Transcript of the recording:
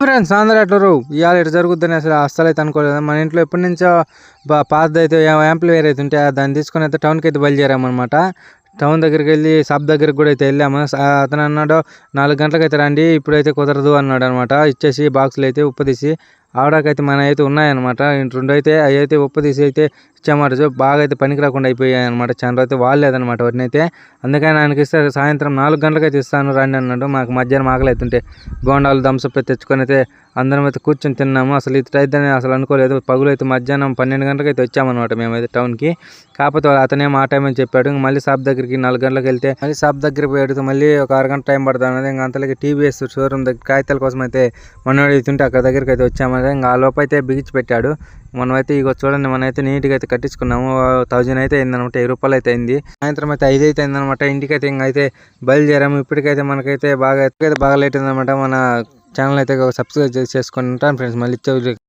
Friends అందరూ అట్లరు ఇవాళ ఇటు జరుగుద్దని అసలు అస్సలు అయితే అనుకోలేదు. మన ఇంట్లో ఎప్పటి నుంచో పాత అయితే యాంప్లివేర్ అయితే ఉంటే దాన్ని తీసుకొని అయితే టౌన్కి అయితే బయలుదేరామన్నమాట. టౌన్ దగ్గరికి వెళ్ళి షాప్ దగ్గరికి కూడా అయితే వెళ్ళాము. అతను అన్నాడు నాలుగు గంటలకు అయితే రండి ఇప్పుడైతే కుదరదు అన్నాడు అనమాట ఇచ్చేసి బాక్సులు అయితే ఉప్పు తీసి ఆవిడకైతే మన అయితే ఉన్నాయన్నమాట. ఇంటి రెండు అయితే అవి అయితే ఉప్పు తీసి అయితే ఇచ్చామాట. బాగా అయితే పనికి రాకుండా అయిపోయాయి అనమాట చాలా అయితే వాడలేదన్నమాట వాటిని అయితే. అందుకని ఆయనకి ఇస్తే సాయంత్రం నాలుగు గంటలకు అయితే ఇస్తాను రండి అన్నాడు. మాకు మధ్యాహ్నం ఆకలి అవుతుంటే బోండాలు థమ్స్అప్ అయితే తెచ్చుకొని అయితే అందరం అయితే కూర్చొని తిన్నాము. అసలు ఇటు అయితే అసలు అనుకోలేదు. పగులు అయితే మధ్యాహ్నం పన్నెండు గంటలకు అయితే వచ్చామన్నమాట మేమైతే టౌన్కి. కాకపోతే అతనేం ఆ టైం అని చెప్పాడు. ఇంక మళ్ళీ షాప్ దగ్గరికి నాలుగు గంటలకు వెళ్తే మళ్ళీ షాప్ దగ్గరికి పోయి అడిగితే మళ్ళీ ఒక అరగంట టైం పడుతుంది అనేది ఇంకా అంతలోకి టీవీఎస్ షోరూమ్ దగ్గర కాగితాల కోసం అయితే మనోడు అవుతుంటే అక్కడ దగ్గరికి అయితే వచ్చామనేది ఇంకా ఆ లోపు అయితే బిగించి పెట్టాడు. మనమైతే ఇక చూడండి మనమైతే నీట్గా అయితే కట్టించుకున్నాము. థౌజండ్ అయితే అయిందనమాట వెయ్యి రూపాయలు అయితే అయింది. సాయంత్రం అయితే ఐదు అయితే అయిందనమాట ఇంటికి అయితే అయితే బయలుదేరాము. ఇప్పటికైతే మనకైతే బాగా అయితే బాగా లేట్ అయిందనమాట మన ఛానల్ అయితే సబ్స్క్రైబ్ చేసుకొని ఉంటాను. ఫ్రెండ్స్ మళ్ళీ